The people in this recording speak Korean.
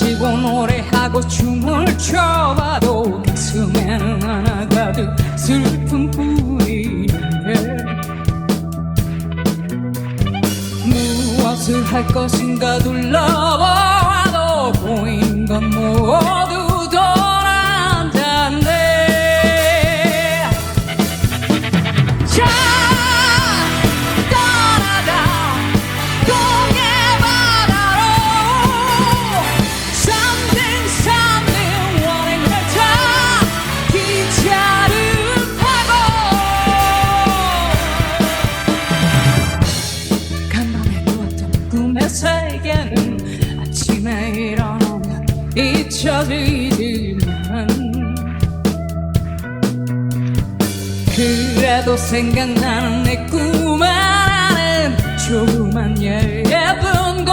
울고 노래하고 춤을 춰봐도 가슴에는 하나 가득 슬픔 뿐이네 무엇을 할 것인가 둘러봐도 보이는 건 모두 돌 꿈의 세계는 아침에 일어나면 잊혀지지만 그래도 생각나는 내 꿈 안에는 조그만 예쁜 고